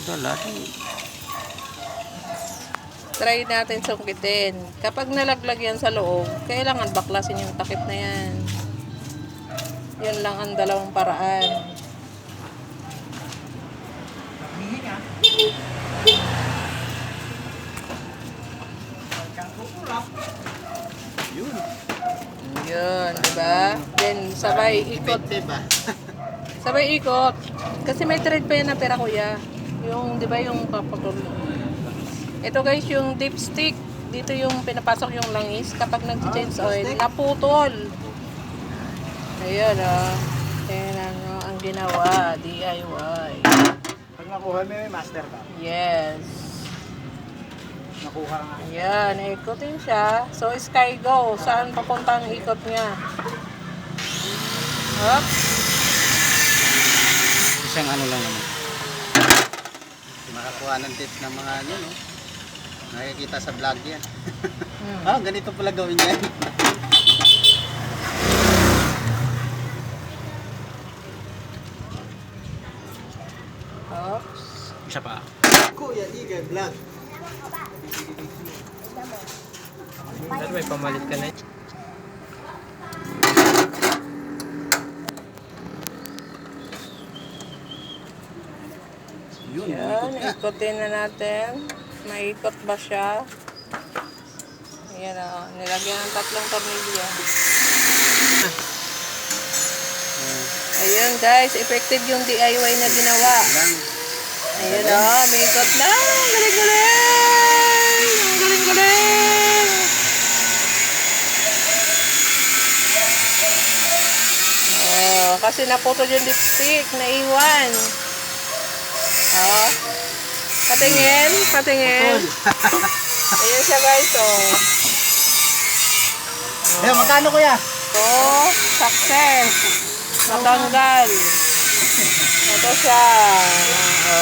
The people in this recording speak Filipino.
madala. Try natin sungkitin. Kapag nalaglag yan sa loob, kailangan baklasin yung takip na yan. Yun lang ang dalawang paraan. Yun. Yun, di ba? Then, sabay ikot. Diba? Sabay ikot. Kasi may thread pa yan na pera kuya. Yung, di ba, yung papatol. Ito guys, yung dipstick. Dito yung pinapasok yung langis. Kapag nag-change oil, naputol. Ayun, ah. Tingnan nyo ang ginawa. DIY. Pag nakuha mo yung master ka, Yes. nakuha nga. Ayan, ikotin siya. So, sky go. Saan papunta ang ikot niya? Hop. Isang ano lang naman. Makakuha ng tips ng mga ano, no? Nakikita sa vlog yan. Hmm. Ah, ganito pala gawin yan. Oops. Isa pa. Kuya Igay Vlog. Dahil may pamalit ka na Yun, Yan, ikotin na natin. Maikot ba siya? Ayan o, nilagyan ng tatlong tornilyo. Ayun guys, effective yung DIY na ginawa. Ayun o, may ikot na. Galing-galing! Galing-galing! Oh, kasi naputol yung lipstick, naiwan. Oh. Patingin, patingin. Ayun siya guys, oh. Eh, magkano kuya? Oh, success. Natanggal. Ito siya. Oh, diba?